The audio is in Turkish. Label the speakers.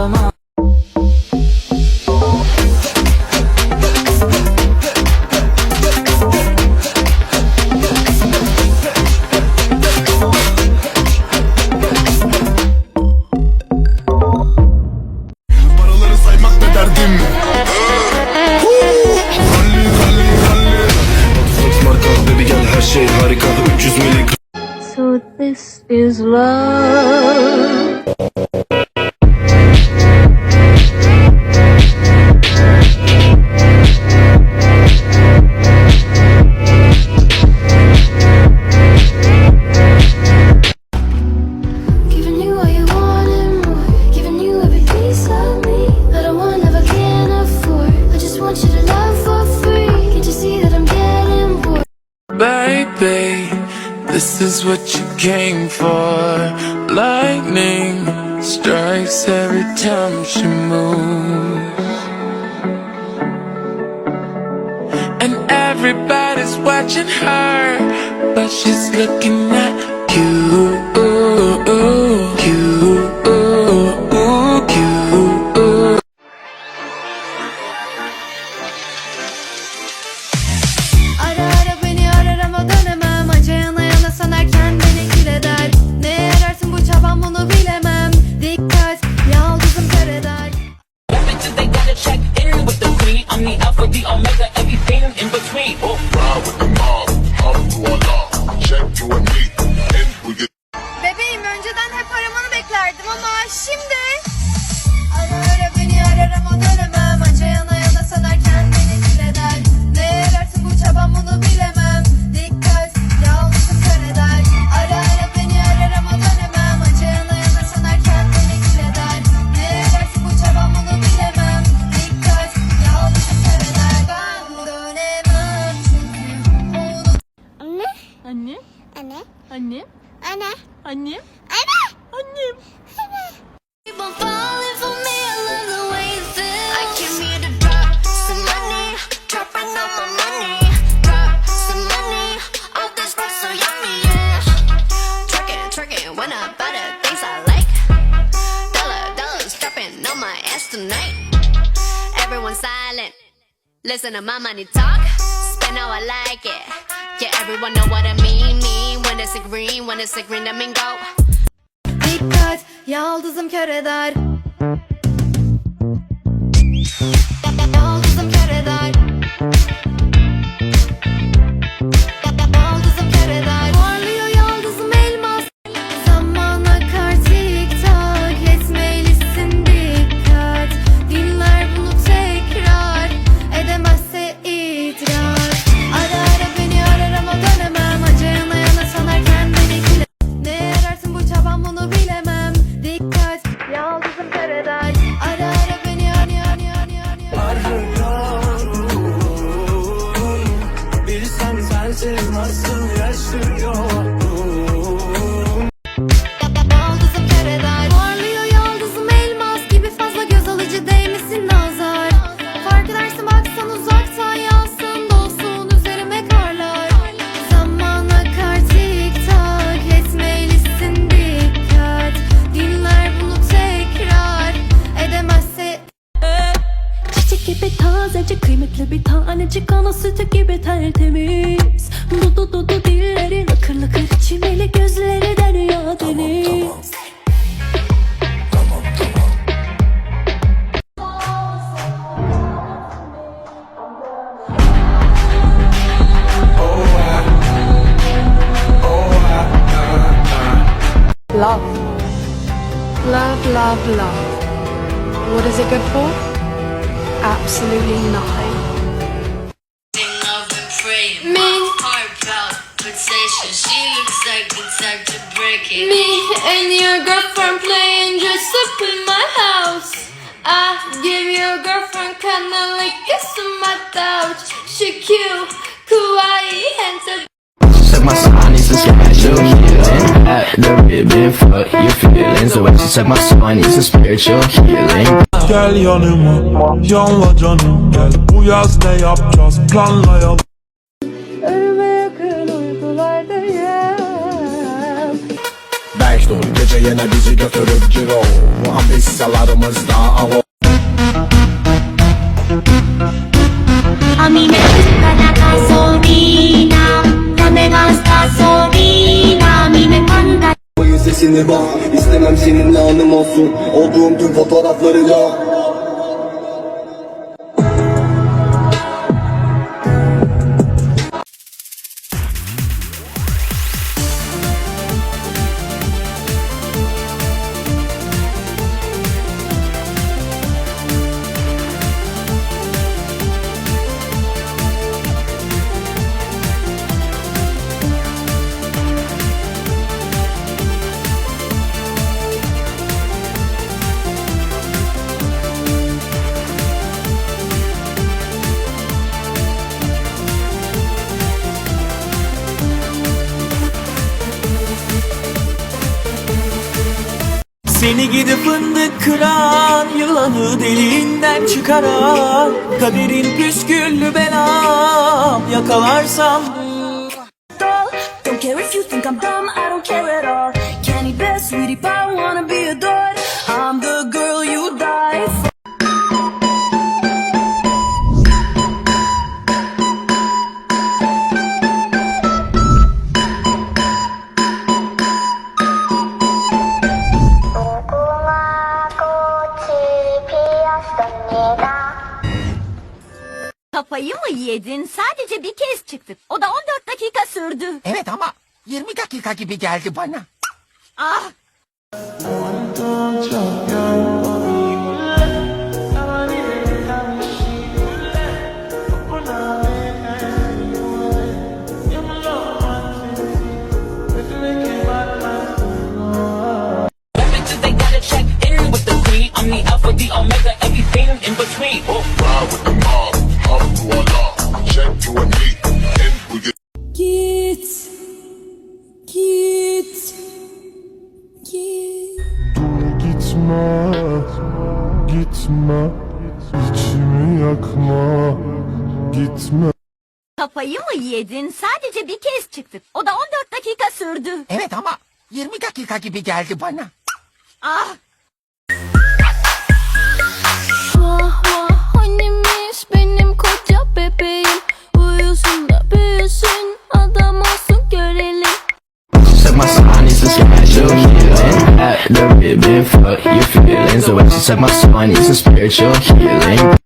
Speaker 1: ağlama.
Speaker 2: Her şey harika. 300 miligram
Speaker 3: So this is love.
Speaker 4: This is what you came for. Lightning strikes every time she moves. And everybody's watching her, but she's looking at you.
Speaker 5: On my ass tonight. Everyone silent. Listen to my money talk. Spend how I like it. Yeah, everyone know what I mean. İt's a green, when it's a green, I mean go. Dikkat, yaldızım kör eder. Gibi
Speaker 3: tazecik, kıymetli bir tanecik, ana sütü gibi tertemiz. Dudu dudu dilleri, lıkır lıkır çimeli gözleri derya deniz.
Speaker 6: Love. Love, love, love. What is it good for? Absolutely nothing.
Speaker 7: I've been praying.
Speaker 5: Me.
Speaker 7: My heart palpitation. She looks like the type to break it.
Speaker 5: Me and your girlfriend playing dress up in my house. I give your girlfriend kinda like kiss on my couch. She cute, kawaii, handsome.
Speaker 8: Suck my soul, I need some spiritual healing. At the ribbon, fuck your feelings. The way she suck my soul, I need some spiritual healing.
Speaker 9: Gel yanıma, yanla canım gel. Bu yaz ne yapacağız? Planlayalım.
Speaker 3: Ölüme yakın uykulardayım.
Speaker 2: Backstone gece yine bizi götürüp ciro. Muhabbet
Speaker 8: piyasalarımızda Avo
Speaker 10: A mí me gusta la gasolina, dame más gasolina, a
Speaker 1: olsun Olduğum tüm fotoğraflarıyla
Speaker 11: Seni gidi fındık kıran Yılanı deliğinden çıkaran Kaderin püsküllü belam Yakalarsam
Speaker 12: Don't care if you think I'm dumb, I don't care at all. Candy best, sweetie pie, wanna
Speaker 10: Kafayı mı yedin? Sadece bir kez çıktık. O da 14 dakika sürdü.
Speaker 13: Evet ama 20 dakika gibi geldi bana.
Speaker 10: Ah
Speaker 13: with the queen. I'm the alpha, the omega, everything in between. Oh.
Speaker 12: Git, git, git.
Speaker 14: Gitme, gitme İçimi yakma Gitme
Speaker 10: kafayı mı yedin? Sadece bir kez çıktık. O da 14 dakika sürdü.
Speaker 13: Evet ama 20 dakika gibi geldi bana.
Speaker 10: Ah
Speaker 8: She's my spine needs a spiritual healing